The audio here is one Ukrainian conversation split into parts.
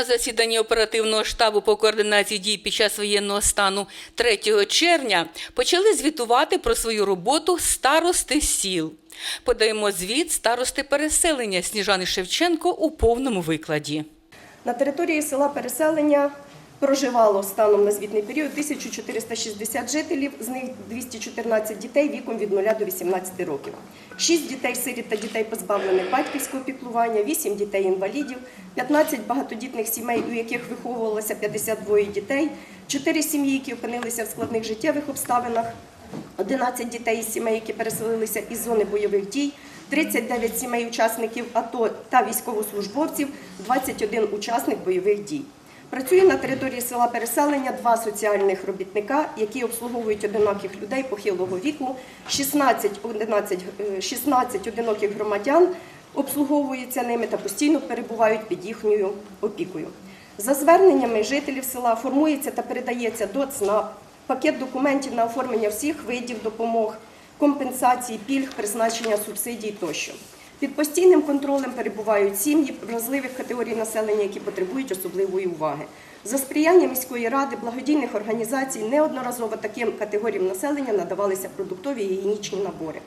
На засіданні оперативного штабу по координації дій під час воєнного стану 3 червня почали звітувати про свою роботу старости сіл. Подаємо звіт старости переселення Сніжани Шевченко у повному викладі. На території села переселення проживало станом на звітний період 1460 жителів, з них 214 дітей віком від 0 до 18 років. 6 дітей сиріт та дітей позбавлених батьківського піклування, 8 дітей інвалідів, 15 багатодітних сімей, у яких виховувалося 52 дітей, 4 сім'ї, які опинилися в складних життєвих обставинах, 11 дітей із сімей, які переселилися із зони бойових дій, 39 сімей учасників АТО та військовослужбовців, 21 учасник бойових дій. Працює на території села переселення два соціальних робітника, які обслуговують одиноких людей похилого віку, 16, 11, е, 16 одиноких громадян обслуговуються ними та постійно перебувають під їхньою опікою. За зверненнями жителів села формується та передається до ЦНАП пакет документів на оформлення всіх видів допомог, компенсацій, пільг, призначення субсидій тощо. Під постійним контролем перебувають сім'ї вразливих категорій населення, які потребують особливої уваги. За сприяння міської ради, благодійних організацій неодноразово таким категоріям населення надавалися продуктові і гігієнічні набори.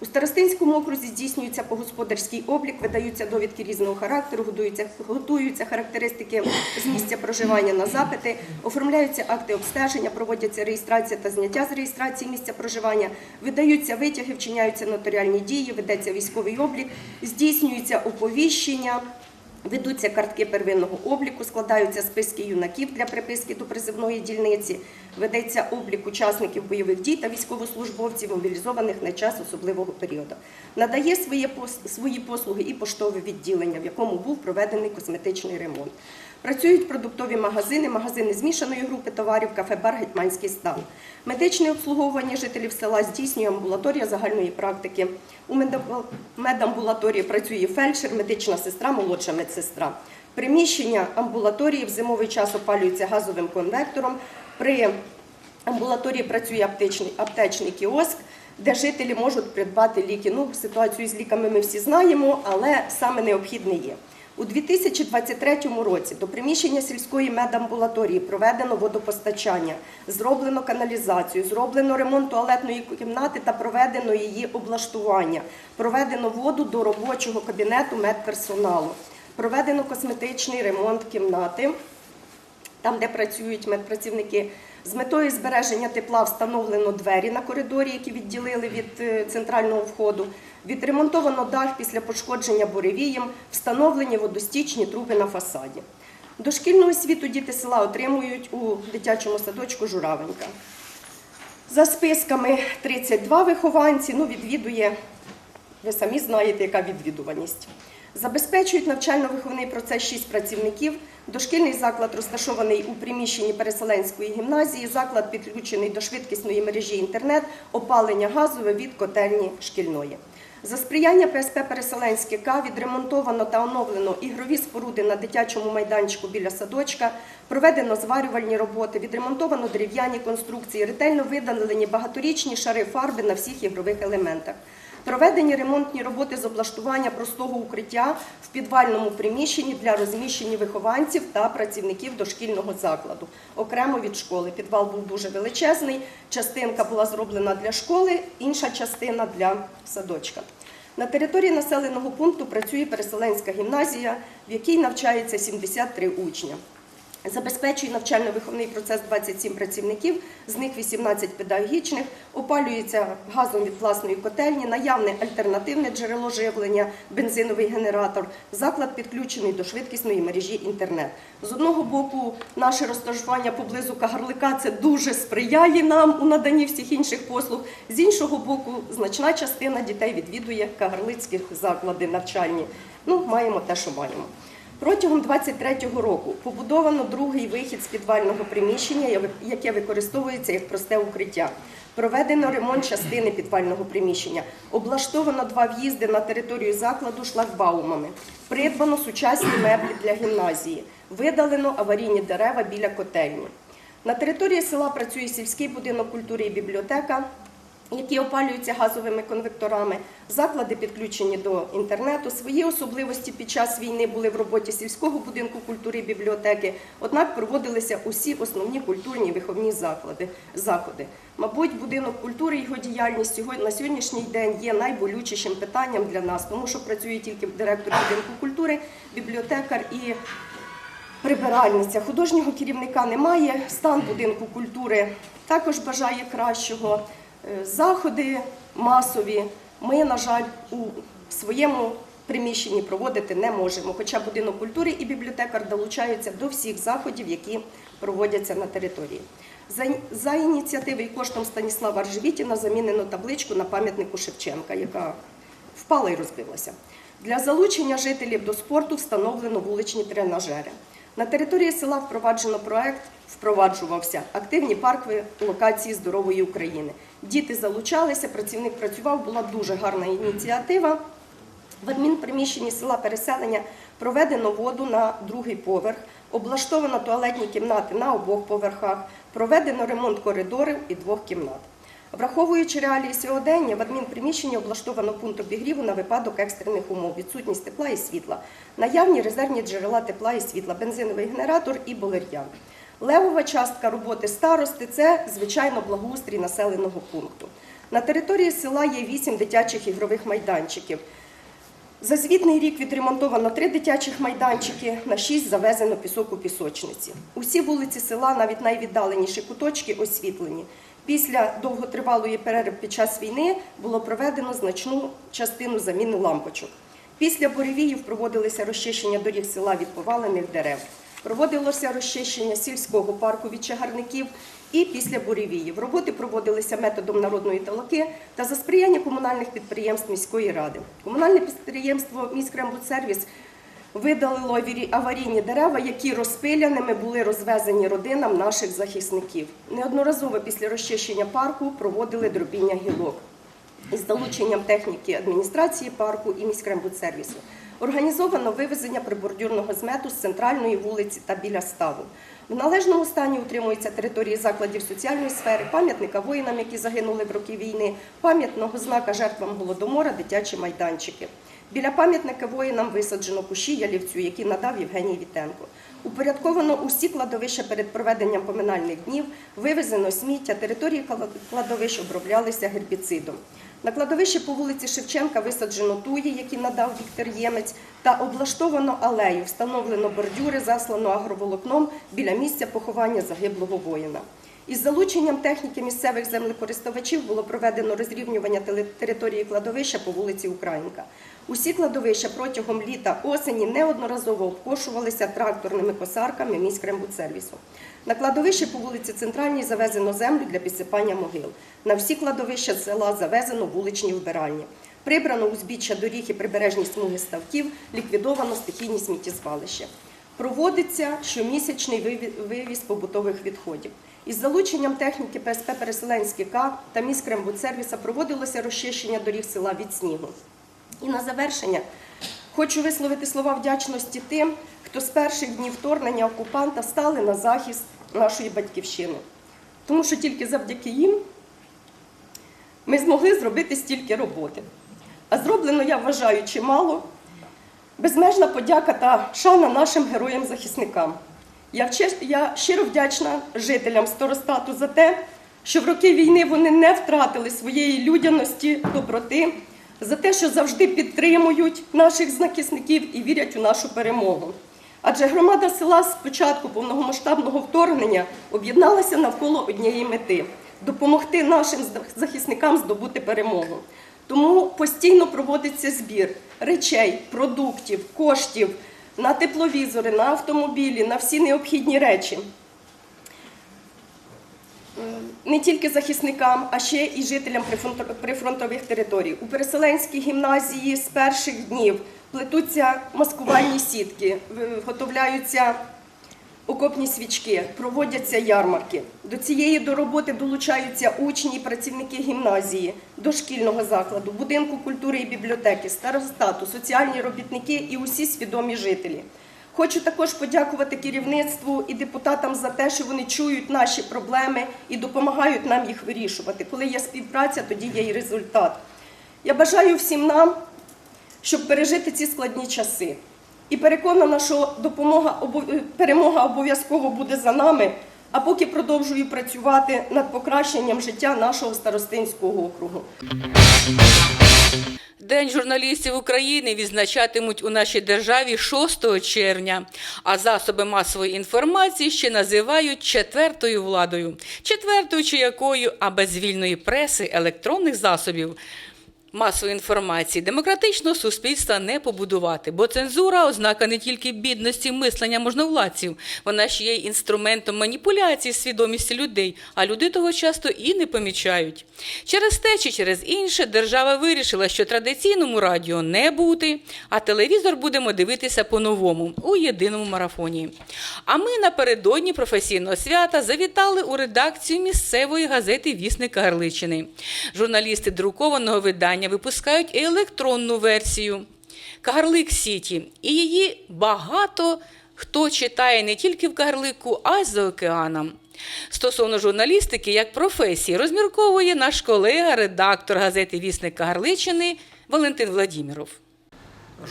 У Старостинському окрузі здійснюється погосподарський облік, видаються довідки різного характеру, готуються, готуються характеристики з місця проживання на запити, оформляються акти обстеження, проводяться реєстрація та зняття з реєстрації місця проживання, видаються витяги, вчиняються нотаріальні дії, ведеться військовий облік, здійснюється оповіщення. Ведуться картки первинного обліку, складаються списки юнаків для приписки до призивної дільниці, ведеться облік учасників бойових дій та військовослужбовців, мобілізованих на час особливого періоду. Надає свої, пос- послуги і поштове відділення, в якому був проведений косметичний ремонт. Працюють продуктові магазини, магазини змішаної групи товарів, кафе-бар «Гетьманський стан». Медичне обслуговування жителів села здійснює амбулаторія загальної практики. У медамбулаторії працює фельдшер, медична сестра, молодша медсестра. Приміщення амбулаторії в зимовий час опалюється газовим конвектором. При амбулаторії працює аптечний, аптечний кіоск, де жителі можуть придбати ліки. Ну, ситуацію з ліками ми всі знаємо, але саме необхідне є. У 2023 році до приміщення сільської медамбулаторії проведено водопостачання, зроблено каналізацію, зроблено ремонт туалетної кімнати та проведено її облаштування, проведено воду до робочого кабінету медперсоналу, проведено косметичний ремонт кімнати там, де працюють медпрацівники. З метою збереження тепла встановлено двері на коридорі, які відділили від е, центрального входу. Відремонтовано дах після пошкодження буревієм, встановлені водостічні труби на фасаді. Дошкільну освіту діти села отримують у дитячому садочку Журавенька. За списками 32 вихованці, ну відвідує, ви самі знаєте, яка відвідуваність. Забезпечують навчально-виховний процес 6 працівників. Дошкільний заклад розташований у приміщенні переселенської гімназії. Заклад підключений до швидкісної мережі інтернет, опалення газове від котельні шкільної. За сприяння ПСП Переселенське К відремонтовано та оновлено ігрові споруди на дитячому майданчику біля садочка, проведено зварювальні роботи, відремонтовано дерев'яні конструкції, ретельно видалені багаторічні шари фарби на всіх ігрових елементах. Проведені ремонтні роботи з облаштування простого укриття в підвальному приміщенні для розміщення вихованців та працівників дошкільного закладу, окремо від школи. Підвал був дуже величезний, частинка була зроблена для школи, інша частина для садочка. На території населеного пункту працює переселенська гімназія, в якій навчається 73 учня. Забезпечує навчально-виховний процес 27 працівників, з них 18 педагогічних, опалюється газом від власної котельні, наявне альтернативне джерело живлення, бензиновий генератор. Заклад підключений до швидкісної мережі інтернет. З одного боку, наше розташування поблизу Кагарлика це дуже сприяє нам у наданні всіх інших послуг. З іншого боку, значна частина дітей відвідує кагарлицькі заклади навчальні. Ну, маємо те, що маємо. Протягом 23-го року побудовано другий вихід з підвального приміщення, яке використовується як просте укриття. Проведено ремонт частини підвального приміщення. Облаштовано два в'їзди на територію закладу шлагбаумами. Придбано сучасні меблі для гімназії. Видалено аварійні дерева біля котельні. На території села працює сільський будинок культури і бібліотека. Які опалюються газовими конвекторами, заклади підключені до інтернету. Свої особливості під час війни були в роботі сільського будинку культури і бібліотеки. Однак проводилися усі основні культурні і виховні заклади заходи. Мабуть, будинок культури і його діяльність на сьогоднішній день є найболючішим питанням для нас, тому що працює тільки директор будинку культури, бібліотекар і прибиральниця. Художнього керівника немає. Стан будинку культури також бажає кращого. Е, Заходи масові ми, на жаль, у своєму приміщенні проводити не можемо. Хоча будинок культури і бібліотекар долучаються до всіх заходів, які проводяться на території. За, ініціативи і коштом Станіслава Аржевітіна замінено табличку на пам'ятнику Шевченка, яка впала і розбилася. Для залучення жителів до спорту встановлено вуличні тренажери. На території села впроваджено проект, впроваджувався активні паркові локації здорової України. Діти залучалися, працівник працював, була дуже гарна ініціатива. В адмінприміщенні села переселення проведено воду на другий поверх, облаштовано туалетні кімнати на обох поверхах, проведено ремонт коридорів і двох кімнат. Враховуючи реалії сьогодення, в адмінприміщенні облаштовано пункт обігріву на випадок екстрених умов, відсутність тепла і світла, наявні резервні джерела тепла і світла, бензиновий генератор і болер'ян. Левова частка роботи старости це, звичайно, благоустрій населеного пункту. На території села є вісім дитячих ігрових майданчиків. За звітний рік відремонтовано три дитячих майданчики, на шість завезено пісок у пісочниці. Усі вулиці села, навіть найвіддаленіші куточки, освітлені. Після довготривалої перерви під час війни було проведено значну частину заміни лампочок. Після буревіїв проводилися розчищення доріг села від повалених дерев. Проводилося розчищення сільського парку від чагарників і після буревіїв. Роботи проводилися методом народної талаки та за сприяння комунальних підприємств міської ради. Комунальне підприємство «Міськрембудсервіс» видалило аварійні дерева, які розпиляними були розвезені родинам наших захисників. Неодноразово після розчищення парку проводили дробіння гілок із залученням техніки адміністрації парку і міськрембудсервісу. Організовано вивезення прибордюрного змету з центральної вулиці та біля ставу. В належному стані утримуються території закладів соціальної сфери, пам'ятника воїнам, які загинули в роки війни, пам'ятного знака жертвам голодомора, дитячі майданчики. Біля пам'ятника воїнам висаджено кущі ялівцю, які надав Євгеній Вітенко. Упорядковано усі кладовища перед проведенням поминальних днів, вивезено сміття, території кладовищ оброблялися гербіцидом. На кладовищі по вулиці Шевченка висаджено туї, які надав Віктор Ємець, та облаштовано алею, встановлено бордюри, заслано агроволокном біля місця поховання загиблого воїна. Із залученням техніки місцевих землекористувачів було проведено розрівнювання території кладовища по вулиці Українка. Усі кладовища протягом літа осені неодноразово обкошувалися тракторними косарками міськрембудсервісу. На кладовищі по вулиці Центральній завезено землю для підсипання могил. На всі кладовища села завезено вуличні вбиральні. Прибрано узбіччя доріг і прибережні смуги ставків, ліквідовано стихійні сміттєзвалища. Проводиться щомісячний вивіз побутових відходів. Із залученням техніки ПСП Переселенський К та міськрембудсервіса проводилося розчищення доріг села від снігу. І на завершення хочу висловити слова вдячності тим, хто з перших днів вторгнення окупанта стали на захист нашої батьківщини. Тому що тільки завдяки їм ми змогли зробити стільки роботи. А зроблено, я вважаю, чимало. Безмежна подяка та шана нашим героям-захисникам. Я, я щиро вдячна жителям Старостату за те, що в роки війни вони не втратили своєї людяності, доброти, за те, що завжди підтримують наших захисників і вірять у нашу перемогу. Адже громада села з початку повномасштабного вторгнення об'єдналася навколо однієї мети допомогти нашим захисникам здобути перемогу. Тому постійно проводиться збір речей, продуктів, коштів на тепловізори, на автомобілі, на всі необхідні речі. Е, Не тільки захисникам, а ще і жителям прифронтових територій. У переселенській гімназії з перших днів плетуться маскувальні сітки, виготовляються окопні свічки, проводяться ярмарки. До цієї до роботи долучаються учні і працівники гімназії, дошкільного закладу, будинку культури і бібліотеки, старостату, соціальні робітники і усі свідомі жителі. Хочу також подякувати керівництву і депутатам за те, що вони чують наші проблеми і допомагають нам їх вирішувати. Коли є співпраця, тоді є і результат. Я бажаю всім нам, щоб пережити ці складні часи. І переконана, що допомога обов- перемога обов'язково буде за нами. А поки продовжую працювати над покращенням життя нашого старостинського округу. День журналістів України відзначатимуть у нашій державі 6 червня, а засоби масової інформації ще називають четвертою владою. Четвертою чи якою, а без вільної преси, електронних засобів масової інформації демократичного суспільства не побудувати, бо цензура ознака не тільки бідності мислення можновладців, вона ще є інструментом маніпуляції свідомістю людей, а люди того часто і не помічають. Через те чи через інше держава вирішила, що традиційному радіо не бути, а телевізор будемо дивитися по-новому у єдиному марафоні. А ми напередодні професійного свята завітали у редакцію місцевої газети Вісник Гарличини. Журналісти друкованого видання випускають і електронну версію Кагарлик Сіті. І її багато хто читає не тільки в Кагарлику, а й за океаном. Стосовно журналістики як професії розмірковує наш колега, редактор газети Вісник Кагарличини Валентин Владіміров.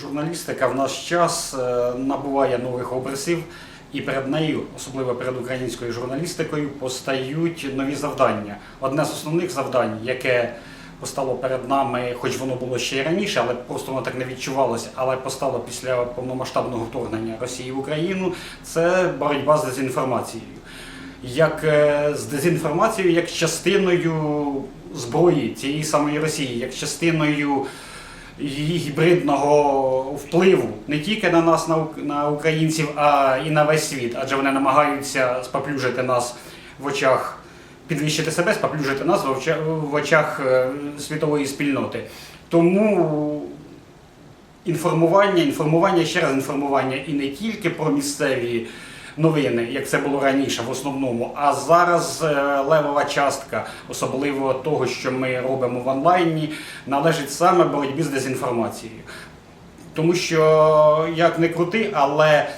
Журналістика в наш час е, набуває нових образів, і перед нею, особливо перед українською журналістикою, постають нові завдання. Одне з основних завдань, яке постало перед нами, хоч воно було ще й раніше, але просто воно так не відчувалося, але постало після повномасштабного вторгнення Росії в Україну, це боротьба з дезінформацією. Як е, з дезінформацією, як частиною зброї цієї самої Росії, як частиною її гібридного впливу не тільки на нас, на українців, а і на весь світ, адже вони намагаються споплюжити нас в очах, підвищити себе, споплюжити нас в очах, е, світової спільноти. Тому інформування, інформування, ще раз інформування, і не тільки про місцеві новини, як це було раніше в основному, а зараз е, левова частка, особливо того, що ми робимо в онлайні, належить саме боротьбі з дезінформацією. Тому що як не крути, але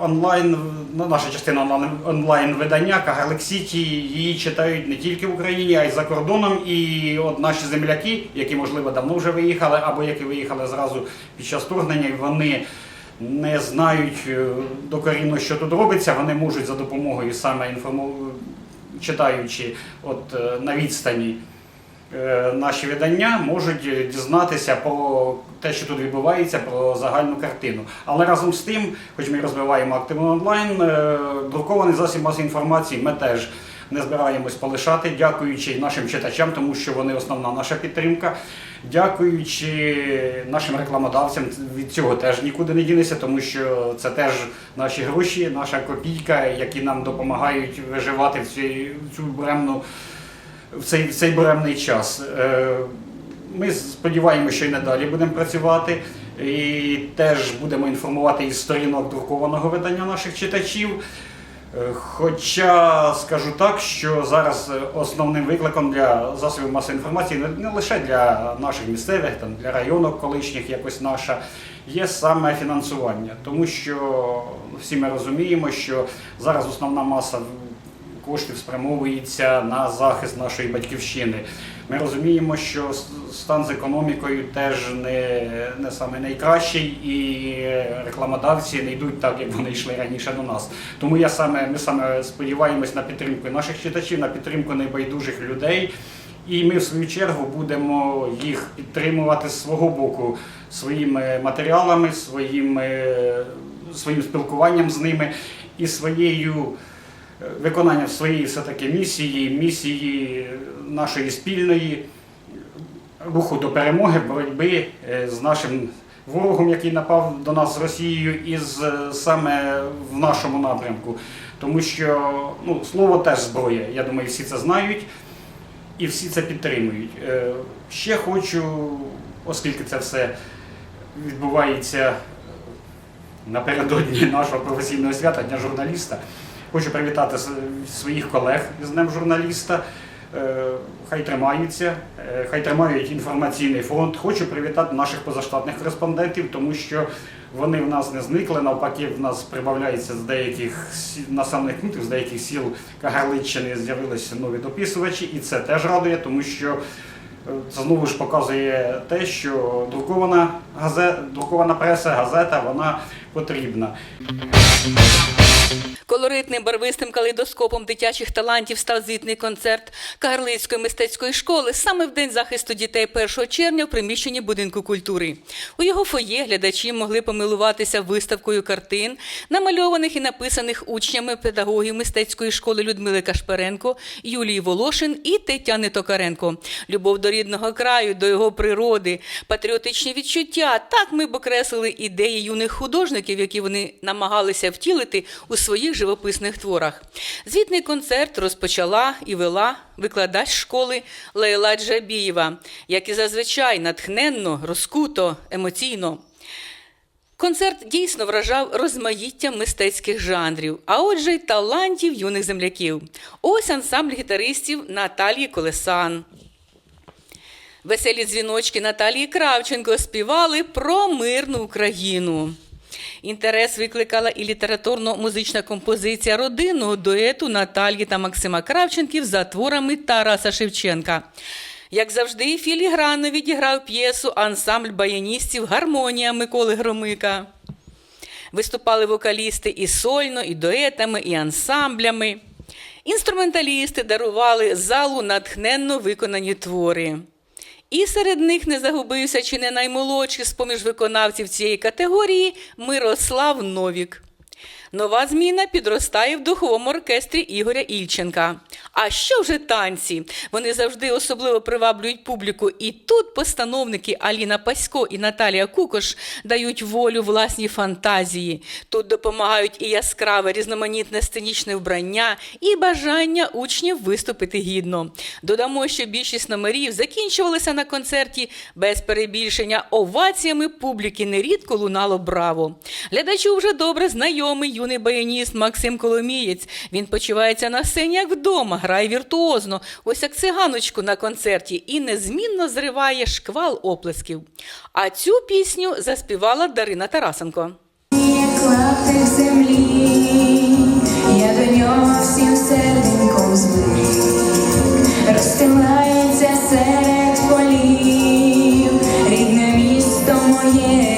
онлайн, ну, наша частина онлайн, видання Кагарлик її читають не тільки в Україні, а й за кордоном. І от наші земляки, які можливо давно вже виїхали, або які виїхали зразу під час вторгнення, вони не знають е, докорінно, що тут робиться, вони можуть за допомогою саме інформу... читаючи от е, на відстані е, наші видання можуть е, дізнатися про те, що тут відбувається, про загальну картину. Але разом з тим, хоч ми розвиваємо активно онлайн, е, друкований засіб масової інформації ми теж не збираємось полишати, дякуючи нашим читачам, тому що вони основна наша підтримка. Дякуючи нашим рекламодавцям, від цього теж нікуди не дінеться, тому що це теж наші гроші, наша копійка, які нам допомагають виживати в цю буремну в цей, в цей буремний час. Е, Ми сподіваємося, що і надалі будемо працювати. І теж будемо інформувати із сторінок друкованого видання наших читачів. Е, Хоча скажу так, що зараз е, основним викликом для засобів масової інформації не- лише для наших місцевих, там для районок колишніх, якось наша, є саме фінансування. Тому що всі ми розуміємо, що зараз основна маса коштів спрямовується на захист нашої батьківщини. Ми розуміємо, що стан з економікою теж не, не саме найкращий, і рекламодавці не йдуть так, як вони йшли раніше до нас. Тому я саме, ми саме сподіваємось на підтримку наших читачів, на підтримку небайдужих людей. І ми в свою чергу будемо їх підтримувати з свого боку своїми матеріалами, своїми, своїм спілкуванням з ними і своєю виконанням своєї все-таки місії, місії нашої спільної руху до перемоги, боротьби е, з нашим ворогом, який напав до нас з Росією, і з, саме в нашому напрямку. Тому що ну, слово теж зброя. Я думаю, всі це знають і всі це підтримують. Е, Ще хочу, оскільки це все відбувається напередодні нашого професійного свята, Дня журналіста, хочу привітати своїх колег з Днем журналіста. е, хай тримаються, е, хай тримають інформаційний фонд. Хочу привітати наших позаштатних кореспондентів, тому що вони в нас не зникли. Навпаки, в нас прибавляється з деяких населених пунктів, з деяких сіл Кагарличчини з'явилися нові дописувачі, і це теж радує, тому що е, це знову ж показує те, що друкована газета, друкована преса, газета, вона потрібна. Колоритним барвистим калейдоскопом дитячих талантів став звітний концерт Кагарлицької мистецької школи саме в день захисту дітей 1 червня в приміщенні будинку культури. У його фоє глядачі могли помилуватися виставкою картин, намальованих і написаних учнями педагогів мистецької школи Людмили Кашперенко, Юлії Волошин і Тетяни Токаренко. Любов до рідного краю, до його природи, патріотичні відчуття. Так ми б окреслили ідеї юних художників, які вони намагалися втілити у своїх живописних творах. Звітний концерт розпочала і вела викладач школи Лейла Джабієва, як і зазвичай натхненно, розкуто, емоційно. Концерт дійсно вражав розмаїттям мистецьких жанрів, а отже, й талантів юних земляків. Ось ансамбль гітаристів Наталії Колесан. Веселі дзвіночки Наталії Кравченко співали про мирну Україну. Інтерес викликала і літературно-музична композиція родинного дуету Наталії та Максима Кравченків за творами Тараса Шевченка. Як завжди, філігранно відіграв п'єсу ансамбль баяністів Гармонія Миколи Громика. Виступали вокалісти і сольно, і дуетами, і ансамблями. Інструменталісти дарували залу натхненно виконані твори. І серед них не загубився чи не наймолодший з-поміж виконавців цієї категорії Мирослав Новік. Нова зміна підростає в духовому оркестрі Ігоря Ільченка. А що вже танці? Вони завжди особливо приваблюють публіку. І тут постановники Аліна Пасько і Наталія Кукош дають волю власній фантазії. Тут допомагають і яскраве різноманітне сценічне вбрання, і бажання учнів виступити гідно. Додамо, що більшість номерів закінчувалися на концерті без перебільшення оваціями публіки. Нерідко лунало браво. Глядачу вже добре знайомий юний баяніст Максим Коломієць. Він почувається на сцені як вдома, грає віртуозно, ось як циганочку на концерті, і незмінно зриває шквал оплесків. А цю пісню заспівала Дарина Тарасенко. Я до нього всім серденьком звик, розстилається серед полів, рідне місто моє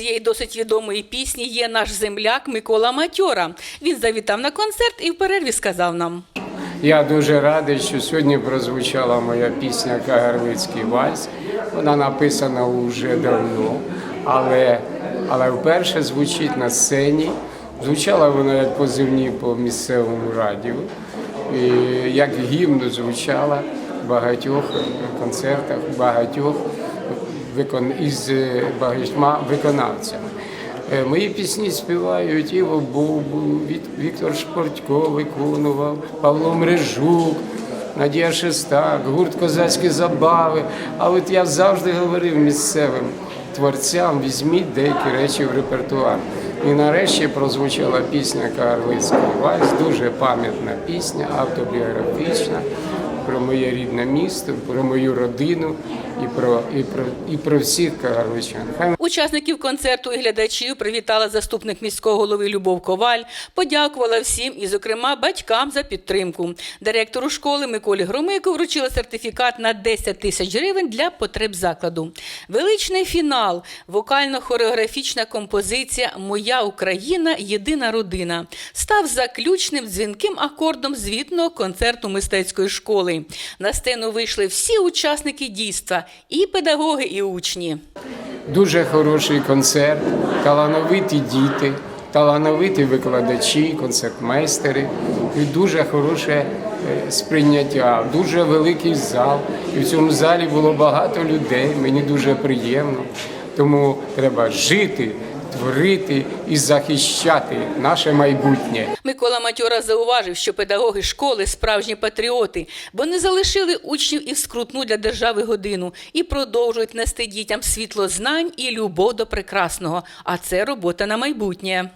цієї досить відомої пісні є наш земляк Микола Матьора. Він завітав на концерт і в перерві сказав нам. Я дуже радий, що сьогодні прозвучала моя пісня Кагарлицький вальс. Вона написана вже давно, але, але вперше звучить на сцені. Звучала вона як позивні по місцевому радіо, і як гімн звучала в багатьох концертах, багатьох викон... із е, багатьма виконавцями. Е, Мої пісні співають Іво Вік- Віктор Шпортько виконував, Павло Мрежук, Надія Шестак, гурт Козацькі забави. А от я завжди говорив місцевим творцям, візьміть деякі речі в репертуар. І нарешті прозвучала пісня Карлицький вальс, дуже пам'ятна пісня, автобіографічна про моє рідне місто, про мою родину і про, і про, і про всіх кагарличан. Учасників концерту і глядачів привітала заступник міського голови Любов Коваль, подякувала всім і, зокрема, батькам за підтримку. Директору школи Миколі Громику вручила сертифікат на 10 тисяч гривень для потреб закладу. Величний фінал, вокально-хореографічна композиція Моя Україна єдина родина став заключним дзвінким акордом звітного концерту мистецької школи. На сцену вийшли всі учасники дійства, і педагоги, і учні. Дуже хороший концерт, талановиті діти, талановиті викладачі, концертмейстери, і дуже хороше е, сприйняття, дуже великий зал. І в цьому залі було багато людей. Мені дуже приємно. Тому треба жити, творити і захищати наше майбутнє. Микола Матьора зауважив, що педагоги школи справжні патріоти, бо не залишили учнів і в скрутну для держави годину і продовжують нести дітям світло знань і любов до прекрасного. А це робота на майбутнє.